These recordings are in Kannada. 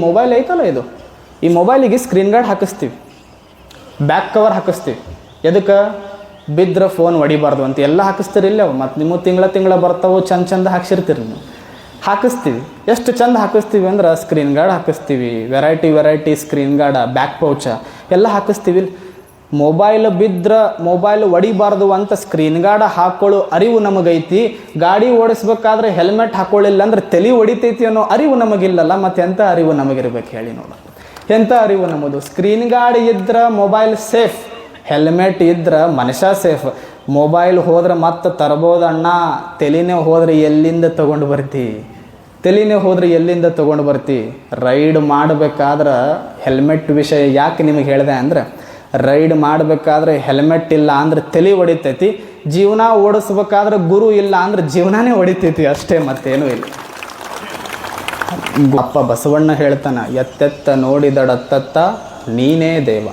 ಮೊಬೈಲ್ ಐತಲ್ಲ ಇದು? ಈ ಮೊಬೈಲಿಗೆ ಸ್ಕ್ರೀನ್ ಗಾರ್ಡ್ ಹಾಕಿಸ್ತೀವಿ. ಬ್ಯಾಕ್ ಕವರ್ ಹಾಕಿಸ್ತೀವಿ. ಎದಕ್ಕೆ? ಬಿದ್ದರೆ ಫೋನ್ ಹೊಡಿಬಾರ್ದು ಅಂತ ಎಲ್ಲ ಹಾಕಿಸ್ತೀರಿಲ್ಲ ಅವು. ಮತ್ತು ನಿಮ್ಮ ತಿಂಗಳ ತಿಂಗಳ ಬರ್ತಾವೆ, ಚಂದ ಚಂದ ಹಾಕ್ಸಿರ್ತೀರಿ ನೀವು. ಹಾಕಿಸ್ತೀವಿ. ಎಷ್ಟು ಚಂದ ಹಾಕಿಸ್ತೀವಿ ಅಂದ್ರೆ screen guard ಹಾಕಿಸ್ತೀವಿ. Variety variety screen guard back pouch ಎಲ್ಲ ಹಾಕಿಸ್ತೀವಿ ಮೊಬೈಲ್ ಬಿದ್ರೆ ಮೊಬೈಲ್ ಹೊಡಿಬಾರ್ದು ಅಂತ ಸ್ಕ್ರೀನ್ ಗಾರ್ಡ್ ಹಾಕೊಳ್ಳೋ ಅರಿವು ನಮಗೈತಿ. ಗಾಡಿ ಓಡಿಸ್ಬೇಕಾದ್ರೆ ಹೆಲ್ಮೆಟ್ ಹಾಕೊಳ್ಳಿಲ್ಲ ಅಂದ್ರೆ ತಲೆ ಒಡಿತೈತಿ ಅನ್ನೋ ಅರಿವು ನಮಗಿಲ್ಲಲ್ಲ, ಮತ್ತೆ ಎಂಥ ಅರಿವು ನಮಗಿರ್ಬೇಕು ಹೇಳಿ ನೋಡ ಎಂಥ ಅರಿವು ನಮ್ಮದು? ಸ್ಕ್ರೀನ್ ಗಾರ್ಡ್ ಇದ್ರೆ ಮೊಬೈಲ್ ಸೇಫ್ ಹೆಲ್ಮೆಟ್ ಇದ್ರೆ ಮನುಷ್ಯ ಸೇಫ್ ಮೊಬೈಲ್ ಹೋದ್ರೆ ಮತ್ತೆ ತರ್ಬೋದಣ್ಣ ತಲೆನೇ ಹೋದ್ರೆ ಎಲ್ಲಿಂದ ತಗೊಂಡು ಬರ್ತಿ? ತಲೆನೇ ಹೋದ್ರೆ ಎಲ್ಲಿಂದ ತಗೊಂಡು ಬರ್ತಿ? ರೈಡ್ ಮಾಡಬೇಕಾದ್ರೆ ಹೆಲ್ಮೆಟ್ ವಿಷಯ ಯಾಕೆ ನಿಮಗೆ ಹೇಳಿದೆ ಅಂದ್ರೆ ರೈಡ್ ಮಾಡಬೇಕಾದ್ರೆ ಹೆಲ್ಮೆಟ್ ಇಲ್ಲ ಅಂದ್ರೆ ತಲೆ ಹೊಡಿತೈತಿ, ಜೀವನ ಓಡಿಸ್ಬೇಕಾದ್ರೆ ಗುರು ಇಲ್ಲ ಅಂದ್ರೆ ಜೀವನನೇ ಹೊಡಿತೈತಿ, ಅಷ್ಟೇ ಮತ್ತೇನು ಇಲ್ಲ. ಅಪ್ಪ ಬಸವಣ್ಣ ಹೇಳ್ತಾನ, ಎತ್ತೆತ್ತ ನೋಡಿದಡತ್ತತ್ತ ನೀನೇ ದೇವ.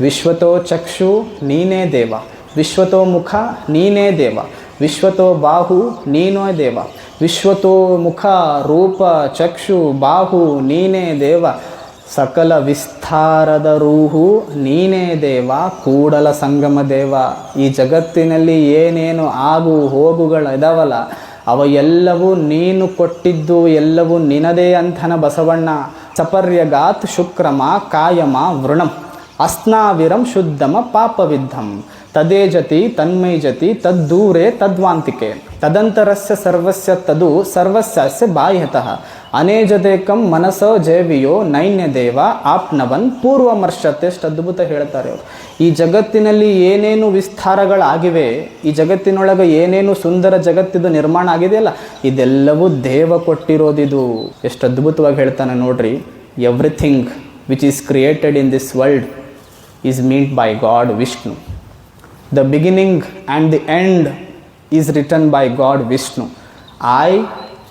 ವಿಶ್ವತೋ ಚಕ್ಷು ನೀನೇ ದೇವ. ವಿಶ್ವತೋ ಮುಖ ನೀನೇ ದೇವ. ವಿಶ್ವತೋ ಬಾಹು ನೀನೋ ದೇವ. ವಿಶ್ವತೋ ಮುಖ ರೂಪ ಚಕ್ಷು ಬಾಹು ನೀನೇ ದೇವ. ಸಕಲ ವಿಸ್ತಾರದ ರೂಹು ನೀನೇ ದೇವ, ಕೂಡಲ ಸಂಗಮ ದೇವ. ಈ ಜಗತ್ತಿನಲ್ಲಿ ಏನೇನು ಆಗು ಹೋಗುಗಳು ಇದಾವಲ್ಲ ಅವ ಎಲ್ಲವೂ ನೀನು ಕೊಟ್ಟಿದ್ದು, ಎಲ್ಲವೂ ನಿನದೇ ಅಂಥನ ಬಸವಣ್ಣ. ಚಪರ್ಯಗಾತ್ ಶುಕ್ರಮ, ಕಾಯಮ, ವೃಣಂ. ಅಸ್ನಾವಿರಂ ಶುದ್ಧಮ ಪಾಪವಿದ್ಧಂ ತದೆಜತಿ ತನ್ಮೈ ಜತಿ, ತದ್ದೂರೇ ತದ್ವಾಂತಿಕೆ. ತದಂತರಸ್ಯ ಸರ್ವಸ್ಯ ತದು ಸರ್ವಸ್ಯ ಬಾಹ್ಯತಃ. ಅನೇಜದೇಕಂ ಮನಸ ಜೇವಿಯೋ ನೈನ್ಯ ದೇವ ಆಪ್ನವನ್ ಪೂರ್ವಮರ್ಷತೆ ಎಷ್ಟು ಅದ್ಭುತ ಹೇಳ್ತಾರೆ ಅವರು. ಈ ಜಗತ್ತಿನಲ್ಲಿ ಏನೇನು ವಿಸ್ತಾರಗಳಾಗಿವೆ ಈ ಜಗತ್ತಿನೊಳಗೆ ಏನೇನು ಸುಂದರ ಜಗತ್ತಿದು ನಿರ್ಮಾಣ ಆಗಿದೆಯಲ್ಲ ಇದೆಲ್ಲವೂ ದೇವ ಕೊಟ್ಟಿರೋದಿದು. ಎಷ್ಟು ಅದ್ಭುತವಾಗಿ ಹೇಳ್ತಾನೆ ನೋಡ್ರಿ everything which is created in this world is meant by God Vishnu the beginning and the end is written by God Vishnu I,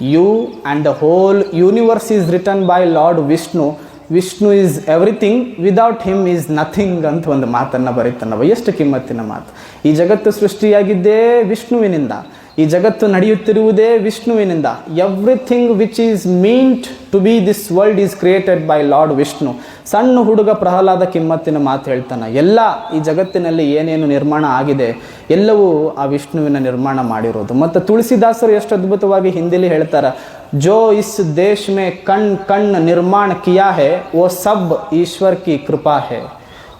you, and the whole universe is written by Lord Vishnu. Vishnu is everything without him is nothing ಅಂತ ಒಂದು ಮಾತನ್ನು ಬರೀತಾನವ. ಎಷ್ಟು ಕಿಮ್ಮತ್ತಿನ ಮಾತು. ಈ ಜಗತ್ತು ಸೃಷ್ಟಿಯಾಗಿದ್ದೇ ವಿಷ್ಣುವಿನಿಂದ. ಈ ಜಗತ್ತು ನಡೆಯುತ್ತಿರುವುದೇ ವಿಷ್ಣುವಿನಿಂದ. Everything which is meant to be this world is created by Lord Vishnu ಸಣ್ಣ ಹುಡುಗ ಪ್ರಹ್ಲಾದ ಕಿಮ್ಮತ್ತಿನ ಮಾತು ಹೇಳ್ತಾನೆ. ಎಲ್ಲ ಈ ಜಗತ್ತಿನಲ್ಲಿ ಏನೇನು ನಿರ್ಮಾಣ ಆಗಿದೆ, ಎಲ್ಲವೂ ಆ ವಿಷ್ಣುವಿನ ನಿರ್ಮಾಣ ಮಾಡಿರೋದು. ಮತ್ತು ತುಳಸಿದಾಸರು ಎಷ್ಟು ಅದ್ಭುತವಾಗಿ ಹಿಂದಿಲಿ ಹೇಳ್ತಾರೆ, ಜೋ ಇಸ್ ದೇಶ್ ಮೇ ಕಣ್ ಕಣ್ ನಿರ್ಮಾಣ ಕಿಯಾ ಹೇ, ಓ ಸಬ್ ಈಶ್ವರ್ ಕಿ ಕೃಪಾ ಹೇ.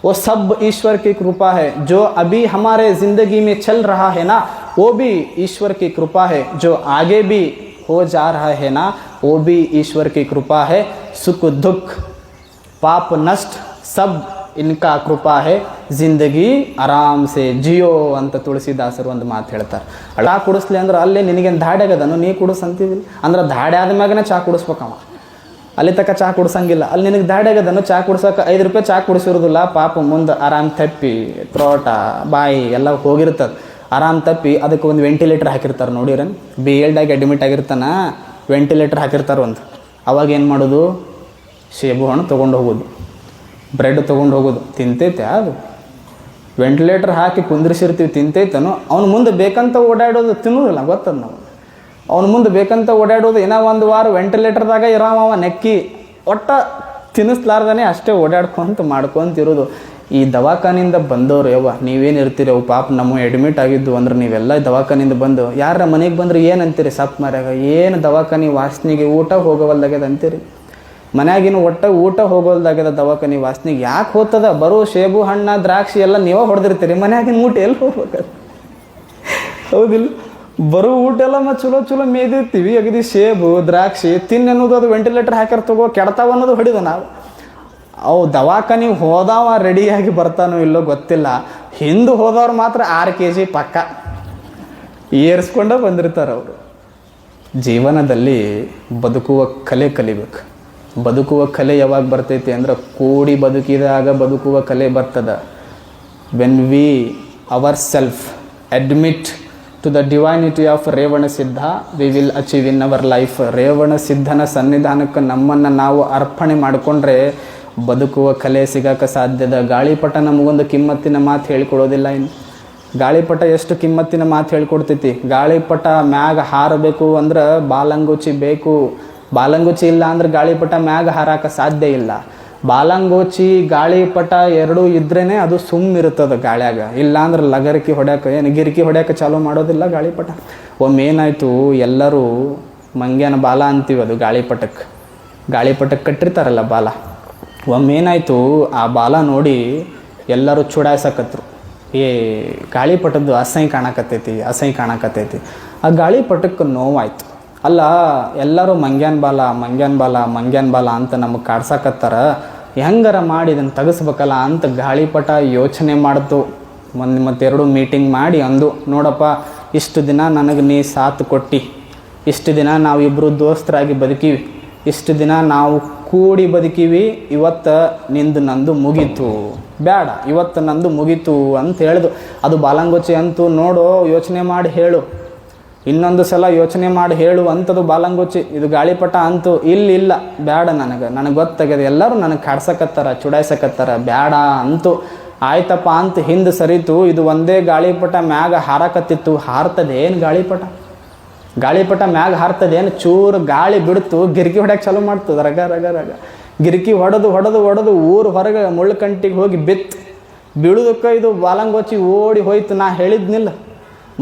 वो सब ईश्वर की कृपा है जो अभी हमारे ज़िंदगी में चल रहा है ना वो भी ईश्वर की कृपा है जो आगे भी हो जा रहा है ना वो भी ईश्वर की कृपा है सुख दुख पाप नष्ट सब ಇನ್ಕಾ ಕೃಪಾ ಹೇ ಜಿಂದಗಿ ಆರಾಮ್ ಸೆ ಜಿಯೋ ಅಂತ ತುಳಸಿದಾಸರು ಒಂದು ಮಾತು ಹೇಳ್ತಾರೆ ಅಡ ಕುಡಿಸ್ಲಿ ಅಂದ್ರೆ ಅಲ್ಲೇ ನಿನಗೇನು ದಾಡಿ ಆಗದನು ನೀ ಕುಡಿಸ್ ಅಂತೀವಿ ಅಂದ್ರೆ ದಾಡಿ ಆದ್ಮ್ಯಾಗನೇ ಚಾ ಕುಡಿಸ್ಬೇಕವ ಅಲ್ಲಿ ತನಕ ಚಾ ಕುಡ್ಸಂಗಿಲ್ಲ. ಅಲ್ಲಿ ನಿನಗೆ ದಾಡಿ ಆಗದನು ಚಾ ಕುಡ್ಸಕ್ಕೆ ಐದು ರೂಪಾಯಿ ಚಾ ಕುಡಿಸಿರೋದಿಲ್ಲ, ಪಾಪ ಮುಂದೆ ಆರಾಮ್ ತಪ್ಪಿ, ತ್ರೋಟ, ಬಾಯಿ ಎಲ್ಲ ಹೋಗಿರ್ತದೆ. ಆರಾಮ್ ತಪ್ಪಿ ಅದಕ್ಕೆ ಒಂದು ವೆಂಟಿಲೇಟರ್ ಹಾಕಿರ್ತಾರೆ ನೋಡಿರನ್ ಬಿ ಎಲ್ಡಾಗಿ ಅಡ್ಮಿಟ್ ಆಗಿರ್ತಾನ ವೆಂಟಿಲೇಟರ್ ಹಾಕಿರ್ತಾರೆ ಒಂದು. ಅವಾಗ ಏನು ಮಾಡೋದು? ಸೇಬು ಹಣ್ಣು ತೊಗೊಂಡು ಹೋಗೋದು. ಬ್ರೆಡ್ ತೊಗೊಂಡು ಹೋಗೋದು. ತಿಂತೈತೆ ಅದು. ವೆಂಟಿಲೇಟರ್ ಹಾಕಿ ಕುಂದಿರ್ಸಿರ್ತೀವಿ ತಿಂತೈತನು ಅವ್ನು ಮುಂದೆ ಬೇಕಂತ ಓಡಾಡೋದು ತಿನ್ನೋದಿಲ್ಲ, ಗೊತ್ತದ ನಾವು ಅವ್ನು ಮುಂದೆ ಬೇಕಂತ ಓಡಾಡೋದು ಏನೋ ಒಂದು ವಾರ ವೆಂಟಿಲೇಟರ್ದಾಗ ಇರಾಮವ ನೆಕ್ಕಿ ಒಟ್ಟ ತಿನ್ನಿಸ್ಲಾರ್ದೇ ಅಷ್ಟೇ ಓಡಾಡ್ಕೊಂತ ಮಾಡ್ಕೊಂತಿರೋದು. ಈ ದವಾಖಾನಿಂದ ಬಂದವರು ಯವ್ವ, ನೀವೇನು ಇರ್ತೀರಿ ಅವು ಪಾಪ ನಮ್ಮ ಅಡ್ಮಿಟ್ ಆಗಿದ್ದು ಅಂದ್ರೆ ನೀವೆಲ್ಲ ದವಾಖಾನಿಂದ ಬಂದು ಯಾರ ಮನೆಗೆ ಬಂದ್ರೆ ಏನು ಅಂತೀರಿ ಸಪ್ ಮರ್ಯಾಗ? ಏನು ದವಾಖಾನಿ ವಾಸನೆಗೆ ಊಟ ಹೋಗವಲ್ದಾಗ್ಯದ ಅಂತೀರಿ? ಮನ್ಯಾಗಿನ ಒಟ್ಟ ಊಟ ಹೋಗೋಲ್ದಾಗ್ಯದ ದವಾಖಾನಿ ವಾಸನೆಗೆ ಯಾಕೆ ಹೋಗ್ತದ? ಬರೋ ಸೇಬು, ಹಣ್ಣ, ದ್ರಾಕ್ಷಿ ಎಲ್ಲ ನೀವೇ ಹೊಡೆದಿರ್ತೀರಿ. ಮನ್ಯಾಗಿನ ಊಟ ಎಲ್ಲಿ ಹೋಗ್ಬೇಕದು? ಹೌದಿಲ್ಲ? ಬರೋ ಊಟ ಎಲ್ಲ ಮತ್ತು ಚಲೋ ಚಲೋ ಮೇದಿರ್ತೀವಿ. ಅಗದಿ ಸೇಬು, ದ್ರಾಕ್ಷಿ ತಿನ್ ಅನ್ನೋದು ಅದು ವೆಂಟಿಲೇಟರ್ ಹಾಕ್ಯಾರ ತಗೋ, ಕೆಡ್ತಾವ ಅನ್ನೋದು ಹೊಡಿದ ನಾವು. ಅವು ದವಾಖಾನಿಗೆ ಹೋದವ ರೆಡಿಯಾಗಿ ಬರ್ತಾನೋ ಇಲ್ಲೋ ಗೊತ್ತಿಲ್ಲ. ಹಿಂದೆ ಹೋದವ್ರು ಮಾತ್ರ ಆರು ಕೆ ಜಿ ಪಕ್ಕ. ಏರಿಸ್ಕೊಂಡ ಬಂದಿರ್ತಾರೆ ಅವರು. ಜೀವನದಲ್ಲಿ ಬದುಕುವ ಕಲೆ ಕಲಿಬೇಕು. ಬದುಕುವ ಕಲೆ ಯಾವಾಗ ಬರ್ತೈತಿ ಅಂದ್ರೆ ಕೂಡಿ ಬದುಕಿದಾಗ ಬದುಕುವ ಕಲೆ ಬರ್ತದ. When we our self admit to the divinity of Revana Siddha we will achieve in our life Revana ಸಿದ್ಧನ ಸನ್ನಿಧಾನಕ್ಕೆ ನಮ್ಮನ್ನು ನಾವು ಅರ್ಪಣೆ ಮಾಡಿಕೊಂಡ್ರೆ ಬದುಕುವ ಕಲೆ ಸಿಗಕ್ಕೆ ಸಾಧ್ಯದ ಗಾಳಿಪಟ ನಮಗೊಂದು ಕಿಮ್ಮತ್ತಿನ ಮಾತು ಹೇಳ್ಕೊಡೋದಿಲ್ಲ ಇನ್ನು ಗಾಳಿಪಟ ಎಷ್ಟು ಕಿಮ್ಮತ್ತಿನ ಮಾತು ಹೇಳ್ಕೊಡ್ತೈತಿ ಗಾಳಿಪಟ ಮ್ಯಾಗ ಹಾರಬೇಕು ಅಂದ್ರೆ ಬಾಲಂಗುಚಿ ಬೇಕು. ಬಾಲಂಗುಚಿ ಇಲ್ಲ ಅಂದ್ರೆ ಗಾಳಿಪಟ ಮ್ಯಾಗ ಹಾರಾಕ ಸಾಧ್ಯ ಇಲ್ಲ. ಬಾಲಂಗೋಚಿ, ಗಾಳಿಪಟ ಎರಡೂ ಇದ್ರೇ ಅದು ಸುಮ್ಮ ಇರುತ್ತದೆ ಗಾಳ್ಯಾಗ. ಇಲ್ಲಾಂದ್ರೆ ಲಗರಿಕಿ ಹೊಡ್ಯಾಕ, ಏನು ಗಿರಿಕಿ ಹೊಡ್ಯಾಕ ಚಾಲೂ ಮಾಡೋದಿಲ್ಲ ಗಾಳಿಪಟ. ಒಮ್ಮೆ ಏನಾಯ್ತು, ಎಲ್ಲರೂ ಮಂಗ್ಯನ ಬಾಲ ಅಂತೀವಿ ಅದು ಗಾಳಿಪಟಕ್ಕೆ ಗಾಳಿಪಟಕ್ಕೆ ಕಟ್ಟಿರ್ತಾರಲ್ಲ ಬಾಲ. ಒಮ್ಮೆ ಏನಾಯ್ತು, ಆ ಬಾಲ ನೋಡಿ ಎಲ್ಲರೂ ಚುಡಾಯಿಸಕತ್ರು. ಏ, ಗಾಳಿಪಟದ್ದು ಅಸಹ್ಯ ಕಾಣಕತ್ತೈತಿ ಅಸಹ್ಯ ಕಾಣಕತ್ತೈತಿ. ಆ ಗಾಳಿಪಟಕ್ಕೆ ನೋವಾಯ್ತು. ಅಲ್ಲ, ಎಲ್ಲರೂ ಮಂಗ್ಯಾನ್ ಬಾಲ ಮಂಗ್ಯಾನ್ ಬಾಲ ಮಂಗ್ಯಾನ್ ಬಾಲ ಅಂತ ನಮಗೆ ಕಾಡ್ಸಕತ್ತಾರ. ಹೆಂಗಾರ ಮಾಡಿ ಇದನ್ನು ತೆಗಿಸ್ಬೇಕಲ್ಲ ಅಂತ ಗಾಳಿಪಟ ಯೋಚನೆ ಮಾಡಿತು. ಒಂದು ಮತ್ತೆರಡು ಮೀಟಿಂಗ್ ಮಾಡಿ ಅಂದು, ನೋಡಪ್ಪ, ಇಷ್ಟು ದಿನ ನನಗೆ ನೀ ಸಾಥ್ ಕೊಟ್ಟಿ. ಇಷ್ಟು ದಿನ ನಾವಿಬ್ಬರು ದೋಸ್ತರಾಗಿ ಬದುಕೀವಿ. ಇಷ್ಟು ದಿನ ನಾವು ಕೂಡಿ ಬದುಕೀವಿ, ಇವತ್ತು ನಿಂದು ನಂದು ಮುಗೀತು. ಬೇಡ ಇವತ್ತು ನಂದು ಮುಗೀತು ಅಂತ ಹೇಳ್ದು ಅದು ಬಾಲಂಗೋಚಿ ಅಂತೂ ನೋಡು ಯೋಚನೆ ಮಾಡಿ ಹೇಳು. ಇನ್ನೊಂದು ಸಲ ಯೋಚನೆ ಮಾಡಿ ಹೇಳುವಂಥದ್ದು ಬಾಲಂಗುಚ್ಚಿ, ಇದು ಗಾಳಿಪಟ ಅಂತೂ ಇಲ್ಲಿ ಬೇಡ ನನಗೆ ನನಗೆ ಗೊತ್ತಾಗ್ಯದ, ಎಲ್ಲರೂ ನನಗೆ ಕಾಡ್ಸಕತ್ತಾರ, ಚುಡಾಯಿಸಕತ್ತಾರ ಬೇಡ ಅಂತೂ. ಆಯ್ತಪ್ಪ ಅಂತ ಹಿಂದೆ ಸರಿತು, ಇದು ಒಂದೇ ಗಾಳಿಪಟ ಮ್ಯಾಗ ಹಾರಕತ್ತಿತ್ತು ಹಾರ್ತದೆ ಏನು ಗಾಳಿಪಟ? ಗಾಳಿಪಟ ಮ್ಯಾಗ ಹಾರ್ತದೆ ಏನು ಚೂರು ಗಾಳಿ ಬಿಡ್ತು, ಗಿರ್ಕಿ ಹೊಡ್ಯಕ್ಕೆ ಚಾಲು ಮಾಡ್ತದೆ ರಗ ರಗ ರಗ. ಗಿರ್ಕಿ ಹೊಡೆದು ಹೊಡೆದು ಹೊಡೆದು ಊರು ಹೊರಗೆ ಮುಳ್ಳುಕಂಟಿಗೆ ಹೋಗಿ ಬಿತ್ತು. ಬೀಳುದಕ್ಕೆ ಇದು ಬಾಲಂಗೋಚಿ ಓಡಿ ಹೋಯ್ತು, ನಾ ಹೇಳಿದ್ನಿಲ್ಲ.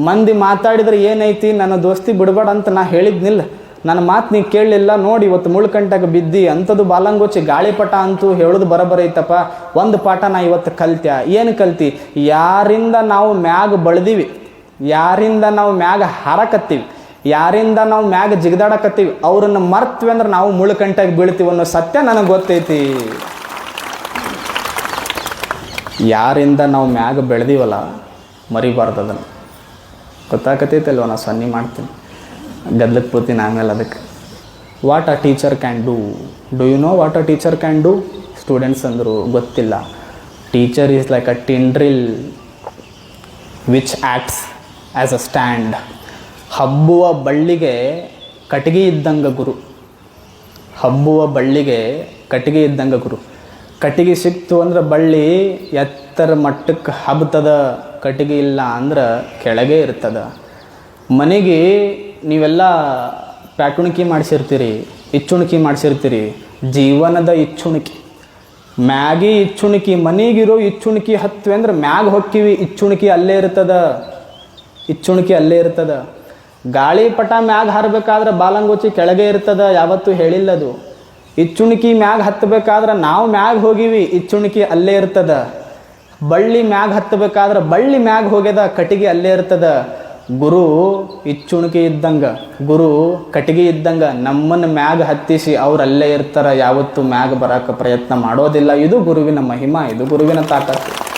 ಮಂದಿ ಮಾತಾಡಿದ್ರೆ ಏನೈತಿ, ನನ್ನ ದೋಸ್ತಿ ಬಿಡಬೇಡ ಅಂತ ನಾ ಹೇಳಿದ್ನಿಲ್ಲ. ನನ್ನ ಮಾತು ನೀ ಕೇಳಲಿಲ್ಲ ನೋಡಿ ಇವತ್ತು ಮುಳ್ಕಂಟಾಗ ಬಿದ್ದಿ, ಅಂಥದ್ದು ಬಾಲಂಗೋಚಿ ಗಾಳಿಪಟ ಅಂತೂ ಹೇಳೋದು ಬರಬರೈತಪ್ಪ ಒಂದು ಪಾಠ ನಾ ಇವತ್ತು ಕಲ್ತ್ಯ. ಏನು ಕಲ್ತಿ? ಯಾರಿಂದ ನಾವು ಮ್ಯಾಗ ಬಳ್ದೀವಿ, ಯಾರಿಂದ ನಾವು ಮ್ಯಾಗ ಹಾರಕತ್ತೀವಿ, ಯಾರಿಂದ ನಾವು ಮ್ಯಾಗ ಜಿಗದಾಡಕತ್ತೀವಿ, ಅವ್ರನ್ನ ಮರ್ತ್ವಿ ಅಂದ್ರೆ ನಾವು ಮುಳ್ಕಂಟಾಗಿ ಬೀಳ್ತೀವಿ ಅನ್ನೋ ಸತ್ಯ ನನಗೆ ಗೊತ್ತೈತಿ. ಯಾರಿಂದ ನಾವು ಮ್ಯಾಗ ಬೆಳೆದೀವಲ್ಲ, ಮರಿಬಾರ್ದು ಅದನ್ನು. ಗೊತ್ತಾಕತೈತಲ್ವ ನಾ ಸನ್ನಿ ಮಾಡ್ತೀನಿ. ಗದ್ಲಕ್ಕೆ ಬರ್ತೀನಿ ಆಮೇಲೆ ಅದಕ್ಕೆ. What a teacher can do do you know what a teacher can do students ಅಂದರು ಗೊತ್ತಿಲ್ಲ. Teacher is like a tendril which acts as a stand ಹಬ್ಬುವ ಬಳ್ಳಿಗೆ ಕಟ್ಟಿಗೆ ಇದ್ದಂಗೆ ಗುರು. ಹಬ್ಬುವ ಬಳ್ಳಿಗೆ ಕಟ್ಟಿಗೆ ಇದ್ದಂಗೆ ಗುರು. ಕಟ್ಟಿಗೆ ಸಿಕ್ತು ಅಂದ್ರೆ ಬಳ್ಳಿ ಎತ್ತರ ಮಟ್ಟಕ್ಕೆ ಹಬ್ತದ. ಕಟ್ಟಿಗೆ ಇಲ್ಲ ಅಂದ್ರೆ ಕೆಳಗೆ ಇರ್ತದೆ. ಮನೆಗೆ ನೀವೆಲ್ಲ ಪ್ಯಾಟುಣಿಕೆ ಮಾಡಿಸಿರ್ತೀರಿ, ಇಚ್ಚುಣಿಕೆ ಮಾಡಿಸಿರ್ತೀರಿ, ಜೀವನದ ಇಚ್ಚುಣಿಕೆ. ಮ್ಯಾಗಿ ಇಚ್ಚುಣಿಕೆ, ಮನೆಗಿರೋ ಇಚ್ಚುಣಿಕೆ ಹತ್ವಿ ಅಂದ್ರೆ ಮ್ಯಾಗ ಹೊಕ್ಕಿವಿ, ಇಚ್ಚುಣಿಕೆ ಅಲ್ಲೇ ಇರ್ತದ. ಇಚ್ಚುಣಿಕೆ ಅಲ್ಲೇ ಇರ್ತದ. ಗಾಳಿಪಟ ಮ್ಯಾಗ ಹಾರಬೇಕಾದ್ರೆ ಬಾಲಂಗೋಚಿ ಕೆಳಗೆ ಇರ್ತದ, ಯಾವತ್ತೂ ಹೇಳಿಲ್ಲದು ಇಚ್ಚುಣಿಕೆ ಮ್ಯಾಗ ಹತ್ತಬೇಕಾದ್ರೆ ನಾವು ಮ್ಯಾಗ ಹೋಗಿವಿ, ಇಚ್ಚುಣಿಕೆ ಅಲ್ಲೇ ಇರ್ತದ. ಬಳ್ಳಿ ಮ್ಯಾಗ ಹತ್ತಬೇಕಾದ್ರೆ ಬಳ್ಳಿ ಮ್ಯಾಗ ಹೋಗ್ಯದ, ಕಟ್ಟಿಗೆ ಅಲ್ಲೇ ಇರ್ತದ. ಗುರು ಇಚ್ಚುಣಿಕೆ ಇದ್ದಂಗ, ಗುರು ಕಟ್ಟಿಗೆ ಇದ್ದಂಗ ನಮ್ಮನ್ನ ಮ್ಯಾಗ ಹತ್ತಿಸಿ ಅವ್ರು ಅಲ್ಲೇ ಇರ್ತಾರ, ಯಾವತ್ತೂ ಮ್ಯಾಗ ಬರಾಕ ಪ್ರಯತ್ನ ಮಾಡೋದಿಲ್ಲ. ಇದು ಗುರುವಿನ ಮಹಿಮಾ, ಇದು ಗುರುವಿನ ತಾಕತ್ತು.